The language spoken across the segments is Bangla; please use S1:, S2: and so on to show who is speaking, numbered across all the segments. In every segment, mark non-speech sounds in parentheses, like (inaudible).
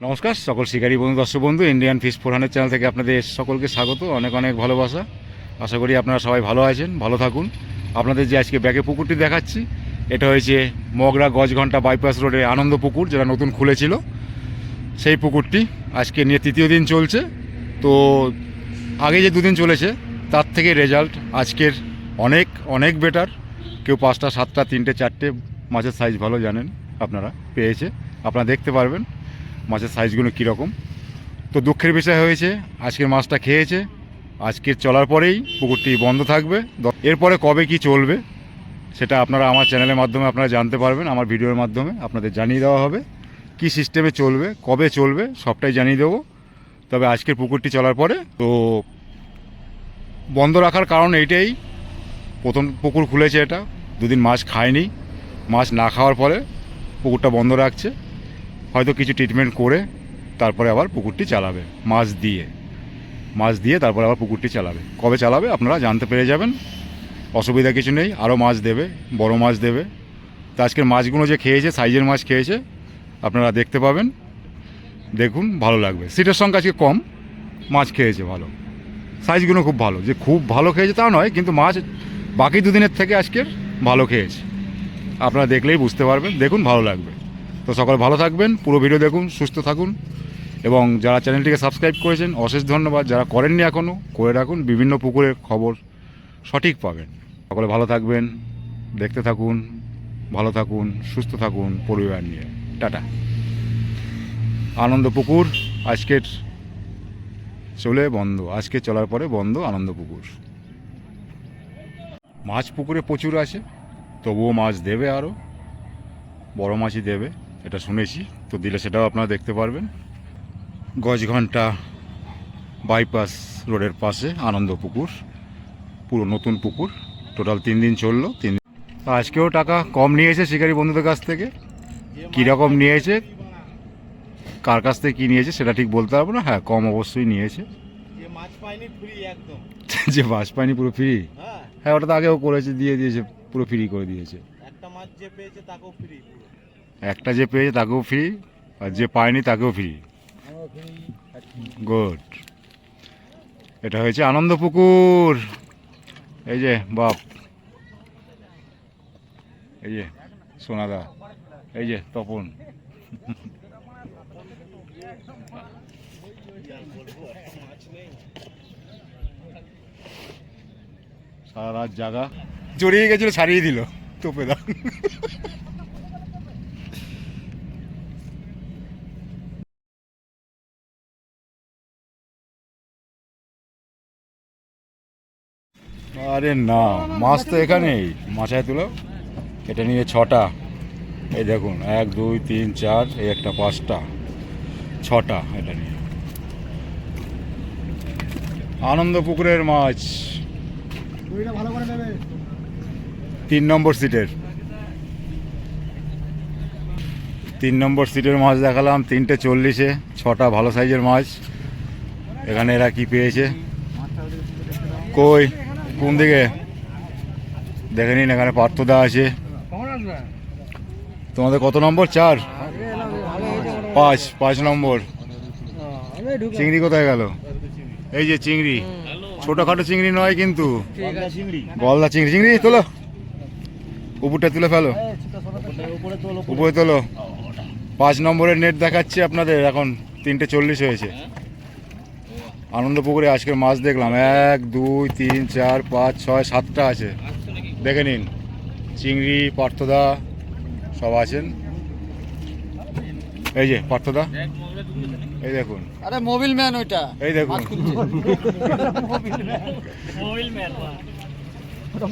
S1: নমস্কার, সকল শিকারী বন্ধু, দর্শক বন্ধু ইন্ডিয়ান ফিশ ফোরহানের চ্যানেল থেকে আপনাদের সকলকে স্বাগত, অনেক অনেক ভালোবাসা। আশা করি আপনারা সবাই ভালো আছেন, ভালো থাকুন। আপনাদের যে আজকে ব্যাগে পুকুরটি দেখাচ্ছি, এটা হয়েছে মগরা গজঘণ্টা বাইপাস রোডে আনন্দ পুকুর, যেটা নতুন খুলেছিল। সেই পুকুরটি আজকে নিয়ে তৃতীয় দিন চলছে। তো আগে যে দুদিন চলেছে, তার থেকে রেজাল্ট আজকের অনেক অনেক বেটার কেউ পাঁচটা, সাতটা, তিনটে, চারটে মাছের সাইজ ভালো জানেন, আপনারা পেয়েছে। আপনারা দেখতে পারবেন। মাছের সাইজগুলো কীরকম? তো দুঃখের বিষয় হয়েছে, আজকের মাছটা খেয়েছে, আজকের চলার পরেই পুকুরটি বন্ধ থাকবে। এরপরে কবে কি চলবে, সেটা আপনারা আমার চ্যানেলের মাধ্যমে আপনারা জানতে পারবেন, আমার ভিডিওর মাধ্যমে আপনাদের জানিয়ে দেওয়া হবে। কি সিস্টেমে চলবে, কবে চলবে, সবটাই জানিয়ে দেবো। তবে আজকের পুকুরটি চলার পরে, তো বন্ধ রাখার কারণ এইটাই, প্রথম পুকুর খুলেছে এটা, দুদিন মাছ খায়নি। মাছ না খাওয়ার পরে পুকুরটা বন্ধ রাখছে। কিছু ট্রিটমেন্ট করে তারপরে আবার পুকুরটি চালাবে, মাছ দিয়ে। মাছ দিয়ে তারপরে আবার পুকুরটি চালাবে। কবে চালাবে আপনারা জানতে পেরে যাবেন। অসুবিধা কিছু নেই, আরও মাছ দেবে, বড় মাছ দেবে। তো আজকের মাছগুলো যে খেয়েছে, সাইজের মাছ খেয়েছে, আপনারা দেখতে পাবেন। দেখুন, ভালো লাগবে। সিটের সংখ্যা আজকে কম, মাছ খেয়েছে ভালো। সাইজগুলো খুব ভালো, যে খুব ভালো খেয়েছে তা নয়, কিন্তু মাছ বাকি দুদিনের থেকে আজকের ভালো খেয়েছে। আপনারা দেখলেই বুঝতে পারবেন, দেখুন ভালো লাগবে। তো সকলে ভালো থাকবেন, পুরো ভিডিও দেখুন, সুস্থ থাকুন, এবং যারা চ্যানেলটিকে সাবস্ক্রাইব করেছেন, অশেষ ধন্যবাদ। যারা করেননি এখনও করে রাখুন, বিভিন্ন পুকুরের খবর সঠিক পাবেন। সকলে ভালো থাকবেন, দেখতে থাকুন, ভালো থাকুন, সুস্থ থাকুন পরিবার নিয়ে। টাটা। আনন্দ পুকুর, আজকের চলে বন্ধ, আজকে চলার পরে বন্ধ আনন্দ পুকুর। মাছ পুকুরে প্রচুর আছে, তবুও মাছ দেবে আরও বড় মাছই দেবে। এটা শুনেছি তো দিলে সেটাও আপনারা দেখতে পারবেন। গজঘন্টা বাইপাস রোডের পাশে আনন্দ পুকুর পুরো নতুন পুকুর। টোটাল তিন দিন চলল তিন দিন। আজকেও টাকা কম নিয়েছে শিকারী বন্ধুদের কাছ থেকে। কীরকম নিয়েছে কার কাছ থেকে কী নিয়েছে সেটা ঠিক বলতে পারব না। হ্যাঁ কম অবশ্যই নিয়েছে।
S2: যে মাছ
S1: পায়নি পুরো ফ্রি
S2: হ্যাঁ।
S1: হ্যাঁ ওটা তো আগেও করেছে দিয়ে দিয়েছে পুরো ফ্রি করে দিয়েছে।
S2: একটা মাছ যে পেয়েছে তাকেও ফ্রি
S1: একটা যে পেয়েছে তাকেও ফ্রি আর যে পায়নি তাকেও ফ্রি গুড এটা হয়েছে আনন্দ পুকুর এই যে, বাপ। এই যে, সোনাদা। এই যে, তপন। সারা রাত জাগা। জড়িয়ে গেছিল, ছাড়িয়ে দিল তোপে দা আরে না মাছ তো এখানেই। মাছায় তুলো এটা নিয়ে ছটা। এই দেখুন এক দুই তিন চার এই একটা পাঁচটা। ছটা এটা নিয়ে। আনন্দ পুকুরের মাছ। তিন নম্বর সিটের। তিন নম্বর সিটের মাছ দেখালাম তিনটে চল্লিশে ছটা ভালো সাইজের মাছ। এখানে এরা কি পেয়েছে? কই? কোন দিকে? দেখে নিন এখানে পার্থদা আছে। তোমাদের কত নম্বর? চার? পাঁচ পাঁচ নম্বর। চিংড়ি কোথায় গেল? এই যে চিংড়ি। ছোটখাটো চিংড়ি নয় কিন্তু। গলদা চিংড়ি। চিংড়ি তোলো। উপরটা তুলে ফেলো।
S2: উপরে তোলো।
S1: পাঁচ নম্বরের নেট দেখাচ্ছি আপনাদের। এখন তিনটে চল্লিশ হয়েছে। আনন্দ পুকুরে আজকের মাছ দেখলাম। এক দুই তিন চার পাঁচ ছয় সাতটা আছে। দেখে নিন। চিংড়ি পার্থদা সব আছেন। এই যে পার্থদা। এই দেখুন।
S2: আরে মোবিল ম্যান ওইটা।
S1: এই দেখুন।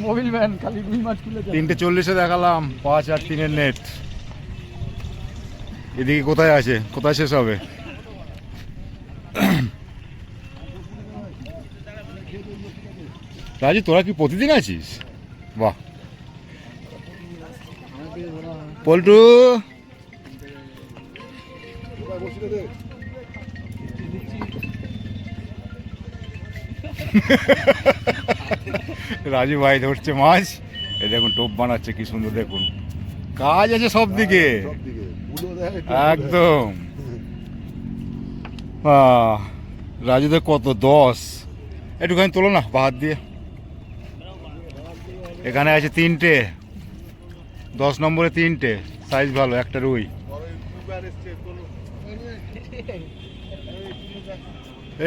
S2: Mobil man. খালি রুই মাছ খুলে
S1: তিনটে চল্লিশে দেখালাম পাঁচ আর তিনের নেট এদিকে কোথায় আছে? কোথায় শেষ হবে? রাজু তোরা কি প্রতিদিন আছিস? বাহ। পল্টু। রাজু ভাই ধরছে মাছ। এ দেখুন টোপ বানাচ্ছে কি সুন্দর দেখুন। কাজ আছে সব দিকে। একদম। আহ, রাজুদের কত দশ। একটুখানি তোলো না বাহাত দিয়ে। এখানে আছে তিনটে। দশ নম্বরে তিনটে। সাইজ ভালো একটা রুই।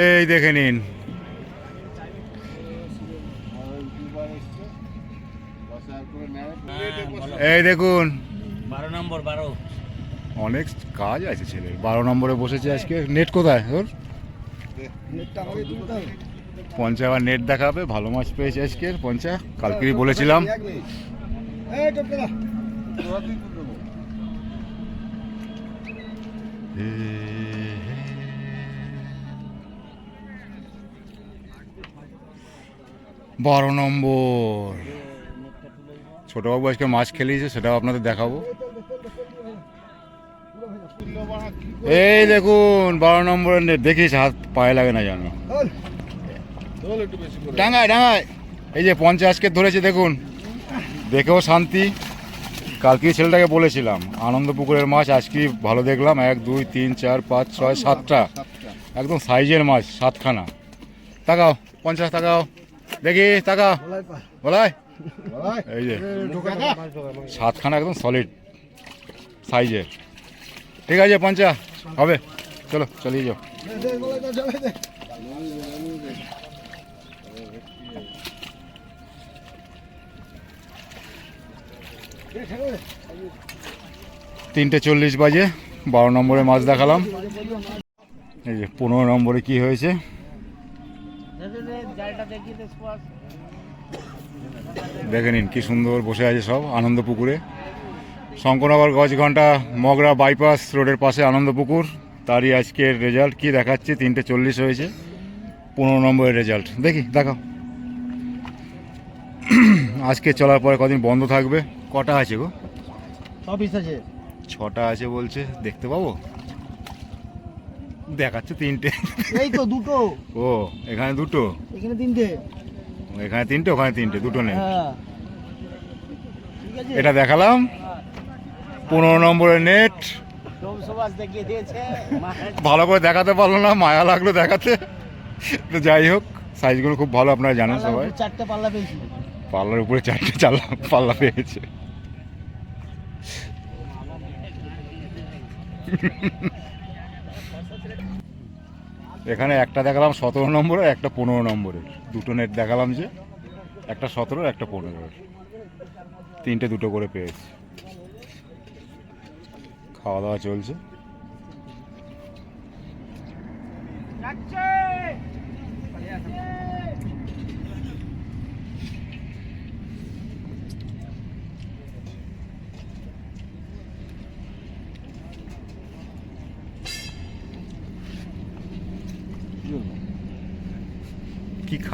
S1: এই দেখে নিন। এই দেখুন।
S2: বারো নম্বর বারো।
S1: অনেক কাজ আছে ছেলের। বারো নম্বরে বসেছে আজকে। নেট কোথায়? তোর পঞ্চা আবার নেট দেখাবে ভালো মাছ পেয়েছে আজকে পঞ্চা। কালকেই বলেছিলাম। বারো নম্বর। ছোটবাবু আজকে মাছ খেলিয়েছে সেটাও আপনাদের দেখাবো। এই দেখুন বারো নম্বরের নেট দেখিস হাত পায়ে লাগে না জানো ডাঙায় ডাঙায়। এই যে পঞ্চাশকে ধরেছে দেখুন। দেখেও শান্তি। কালকে ছেলেটাকে বলেছিলাম আনন্দ পুকুরের মাছ আজকে ভালো দেখলাম। এক দুই তিন চার পাঁচ ছয় সাতটা। একদম সাইজের মাছ সাতখানা। তাকাও পঞ্চাশ তাকাও। দেখি তাকাও। বলাই। এই যে সাতখানা একদম সলিড সাইজের ঠিক আছে পঞ্চা। হবে। চলো চালিয়ে যাও। তিনটে চল্লিশ বাজে, বারো নম্বরে মাছ দেখালাম। এই যে পনেরো নম্বরে কি হয়েছে? দেখে নিন কি সুন্দর বসে আছে সব আনন্দ পুকুরে শঙ্করনগর গজঘণ্টা মগরা বাইপাস রোডের পাশে আনন্দ পুকুর তারই আজকের রেজাল্ট কি দেখাচ্ছে? তিনটে চল্লিশ হয়েছে, পনেরো নম্বরের রেজাল্ট দেখি, দেখাও। আজকে চলার পরে কদিন বন্ধ থাকবে? কটা আছে গো?
S2: সব পিস আছে।
S1: ছটা আছে বলছে দেখতে পাবো? দেখাচ্ছে তিনটে।
S2: এই তো দুটো।
S1: ও এখানে দুটো?
S2: এখানে তিনটে।
S1: এখানে তিনটে ওখানে তিনটে দুটো নেই।
S2: হ্যাঁ।
S1: এটা দেখালাম। পনেরো নম্বরের নেট। ভালো করে দেখাতে পারল না মায়া লাগল দেখাতে। তো যাই হোক সাইজগুলো খুব ভালো আপনারা জানেন সবাই।
S2: চারটে পাল্লা পেয়েছি।
S1: পাল্লার উপরে চারটে চাল্লা পাল্লা পেয়েছে। এখানে একটা দেখালাম সতেরো নম্বরে, একটা পনেরো নম্বরের দুটো নেট দেখালাম যে, একটা সতেরো, একটা পনেরোর তিনটে দুটো করে পেয়েছি। খাওয়া দাওয়া চলছে।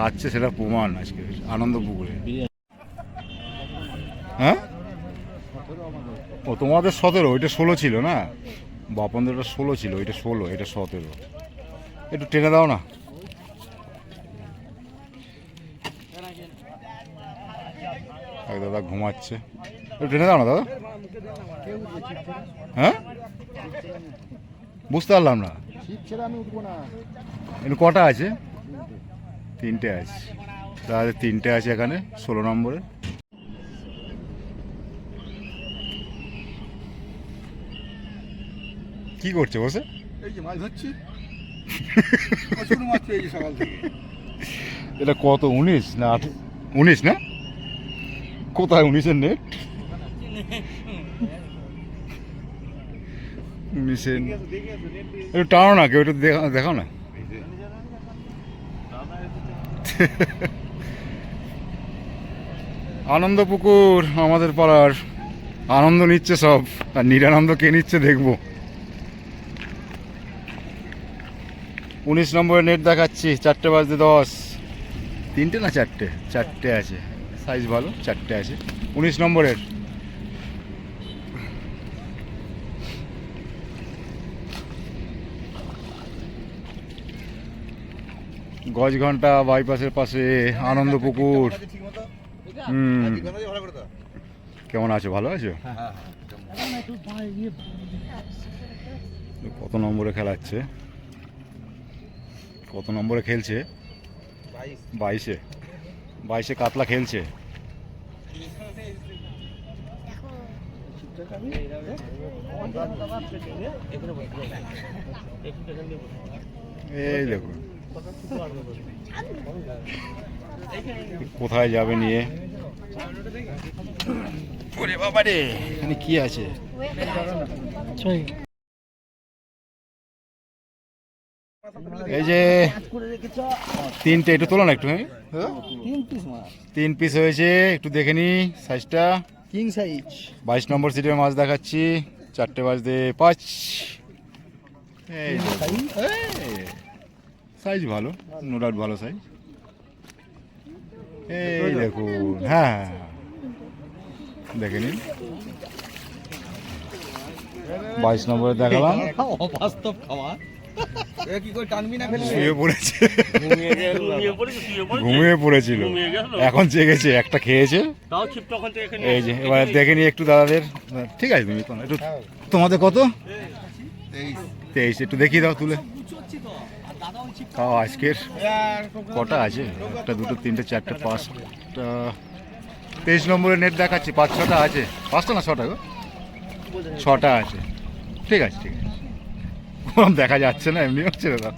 S1: খাচ্ছে সেটা প্রমাণ আজকে আনন্দ পুকুরে। হ্যাঁ? ও তোমাদের সতেরো ওইটা ষোলো ছিল না? বাপনদের ওটা ষোলো ছিল ওইটা ষোলো এটা সতেরো। একটু টেনে দাও না। এক দাদা ঘুমাচ্ছে। একটু টেনে দাও না দাদা। হ্যাঁ? বুঝতে পারলাম না। এখানে কটা আছে? তিনটে আছে। তাহলে তিনটে আছে এখানে ষোলো নম্বরে। কি করছে বসে?
S2: এই যে মাছ ধরছি। মাছ পেয়েছি সকাল থেকে।
S1: এটা কত উনিশ না আট? উনিশ না? কোথায় উনিশের নেট উনিশের একটু টানো না কেউ একটু দেখাও না। (laughs) আনন্দ পুকুর আমাদের পাড়ার। আনন্দ নিচ্ছে সব। আর নিরানন্দ কে নিচ্ছে দেখব। উনিশ নম্বরের নেট দেখাচ্ছি, চারটে বাজতে দশ। তিনটে না চারটে? চারটে আছে। সাইজ ভালো, চারটে আছে। উনিশ নম্বরের। গজ ঘণ্টা বাইপাসের পাশে আনন্দ পুকুর। কেমন আছো? ভালো আছো? কত নম্বরে খেলাচ্ছে? কত নম্বরে খেলছে? বাইশে। বাইশে কাতলা খেলছে। এই দেখুন। কোথায় যাবে নিয়ে? ওরে বাবা রে এখানে কি আছে? এই যে তিনটে একটু তোলো না একটু হ্যাঁ?
S2: তিন পিস
S1: হয়েছে একটু দেখে নি সাইজটা
S2: কিং সাইজ
S1: বাইশ নম্বর সিটের মাছ দেখাচ্ছি চারটে বাজতে পাঁচ। এই। সাইজ ভালো নো ডাউট ভালো সাইজ এই দেখুন হ্যাঁ হ্যাঁ, হ্যাঁ। দেখে নিন। বাইশ নম্বরে দেখালাম। (laughs)
S2: অবাস্তব খাওয়া।
S3: ঘুমিয়ে
S1: পড়েছিল। এখন জেগেছে একটা খেয়েছে। এই যে এবার দেখে নি একটু দাদাদের। ঠিক আছে তুমি একটু তোমাদের কত? তেইশ একটু দেখিয়ে দাও তুলে। তাও আজকের কটা আছে? একটা দুটো, তিনটে, চারটে, পাঁচটা। তেইশ নম্বরের নেট দেখাচ্ছি, পাঁচ, ছটা আছে। পাঁচটা না ছটা গো? ছটা আছে। ঠিক আছে ঠিক আছে। (laughs) দেখা যাচ্ছে না, এমনি হচ্ছে দাদা।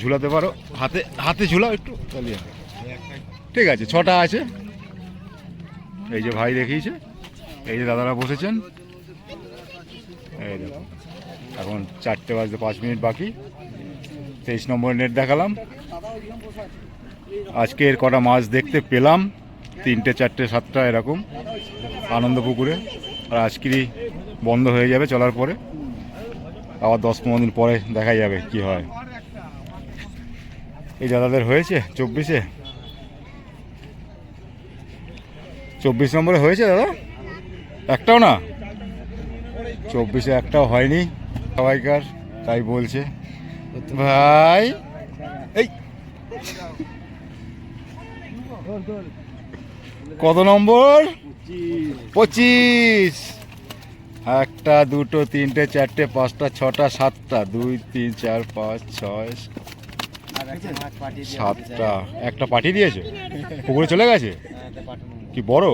S1: ঝুলাতে পারো। হাতে হাতে ঝুলাও একটু চালিয়ে ঠিক আছে, ছটা আছে। এই যে ভাই দেখিয়েছে, এই যে দাদারা বসেছেন। এই দেখো, এখন চারটে বাজতে পাঁচ মিনিট বাকি। তেইশ নম্বর নেট দেখালাম। আজকে এর কটা মাছ দেখতে পেলাম। তিনটে, চারটে, সাতটা এরকম আনন্দ পুকুরে। আর আজকেরই বন্ধ হয়ে যাবে চলার পরে। আবার দশ পনেরো দিন পরে দেখা যাবে কি হয়। এই দাদাদের হয়েছে চব্বিশে? চব্বিশ নম্বরে হয়েছে দাদা? একটাও না? চব্বিশে একটাও হয়নি। সবাইকার তাই বলছে। ভাই। এই। কত নম্বর? পঁচিশ। একটা, দুটো, তিনটে, চারটে, পাঁচটা, ছটা, সাতটা। দুই, তিন, চার, পাঁচ, ছয় সাতটা। একটা পাঠিয়ে দিয়েছে? পুকুরে চলে গেছে? কি বড়?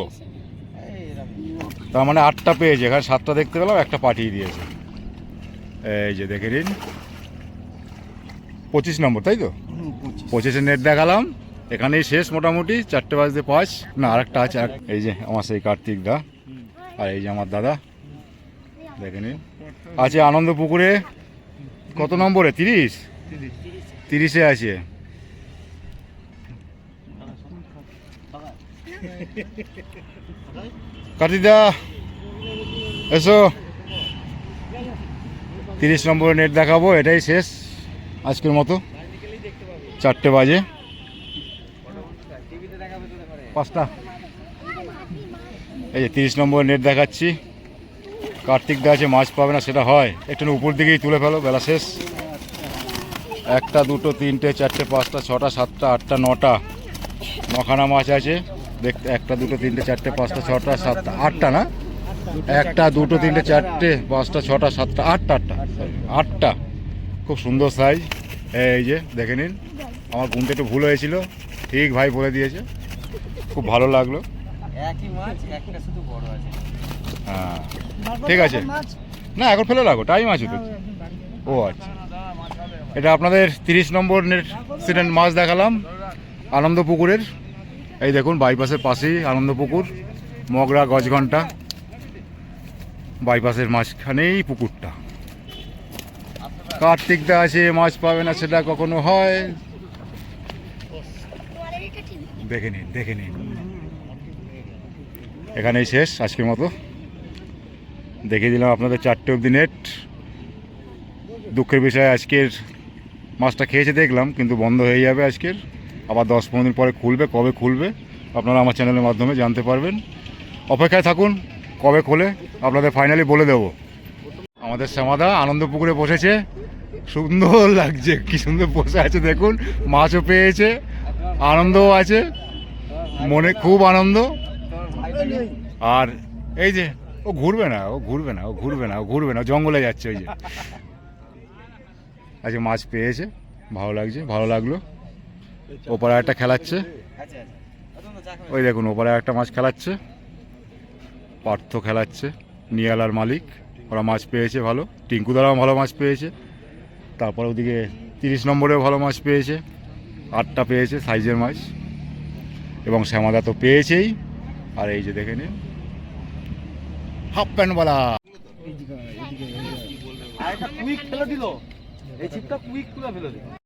S1: তার মানে আটটা পেয়েছে। এখানে সাতটা দেখতে পেলাম, একটা পাঠিয়ে দিয়েছে। এই যে দেখে নিন। পঁচিশ নম্বর তাই তো? পঁচিশে। নেট দেখালাম এখানেই শেষ মোটামুটি চারটে বাজতে পাঁচ। না আরেকটা আছে আর- এই যে আমার সেই কার্তিক দা আর এই যে আমার দাদা দেখে নিন। আছে আনন্দ পুকুরে কত নম্বরে? তিরিশ? তিরিশে আছে। কার্তিকদা এসো। তিরিশ নম্বরে নেট দেখাবো এটাই শেষ। আজকের মতো চারটে বাজে। পাঁচটা। এই যে তিরিশ নম্বর নেট দেখাচ্ছি। কার্তিক আছে, মাছ পাবে না, সেটা হয়। একটু উপর দিকেই তুলে ফেলো, বেলা শেষ। একটা, দুটো, তিনটে, চারটে, পাঁচটা, ছটা, সাতটা, আটটা, নটা। নখানা মাছ আছে। দেখতে, একটা, দুটো, তিনটে, চারটে, পাঁচটা, ছটা, সাতটা, আটটা না? একটা, দুটো, তিনটে, চারটে, পাঁচটা, ছটা, সাতটা, আটটা আটটা। আটটা। খুব সুন্দর সাইজ এই যে দেখে নিন। আমার গুনতে একটু ভুল হয়েছিল। ঠিক ভাই বলে দিয়েছে। খুব ভালো লাগল।
S2: একই মাছ একটা শুধু বড় আছে।
S1: হ্যাঁ। ঠিক আছে। না এখন ফেলে রাখো। টাইম আছে তো। ও আচ্ছা। এটা আপনাদের তিরিশ নম্বর নেট সিডেন্ট মাছ দেখালাম। আনন্দ পুকুরের এই দেখুন বাইপাসের পাশেই আনন্দ পুকুর মগরা গজঘণ্টা বাইপাসের মাঝখানেই পুকুরটা। কার্তিকটা আছে মাছ পাবে না, সেটা কখনো হয়। দেখে নিন দেখে নিন। এখানেই শেষ, আজকের মতো। দেখিয়ে দিলাম আপনাদের চারটে অবধি নেট দুঃখের বিষয়ে, আজকের মাছটা খেয়েছে দেখলাম, কিন্তু বন্ধ হয়ে যাবে আজকের। আবার দশ পনেরো দিন পরে খুলবে, কবে খুলবে, আপনারা আমার চ্যানেলের মাধ্যমে জানতে পারবেন। অপেক্ষায় থাকুন, কবে খোলে, আপনাদের ফাইনালি বলে দেবো। আমাদের শ্যামাদা আনন্দ পুকুরে বসেছে। সুন্দর লাগছে, কি সুন্দর বসে আছে, দেখুন। মাছও পেয়েছে, আনন্দও আছে, মনে খুব আনন্দ। আর এই যে, ও ঘুরবে না, ও ঘুরবে না, ও ঘুরবে না, ও ঘুরবে না জঙ্গলে যাচ্ছে ওই যে। আজকে মাছ পেয়েছে, ভালো লাগছে, ভালো লাগল। ওপারে একটা খেলাচ্ছে। ওই দেখুন, ওপারে একটা মাছ খেলাচ্ছে। পার্থ খেলাচ্ছে, নিয়ালার মালিক। ওরা মাছ পেয়েছে ভালো। টিঙ্কু দ্বারাও ভালো মাছ পেয়েছে। তারপর ওদিকে তিরিশ নম্বরেও ভালো মাছ পেয়েছে। আটটা পেয়েছে সাইজের মাছ। এবং শ্যামাদা তো পেয়েছেই। আর এই যে দেখে নিন। হাফ প্যান্টওয়ালা
S2: বলা।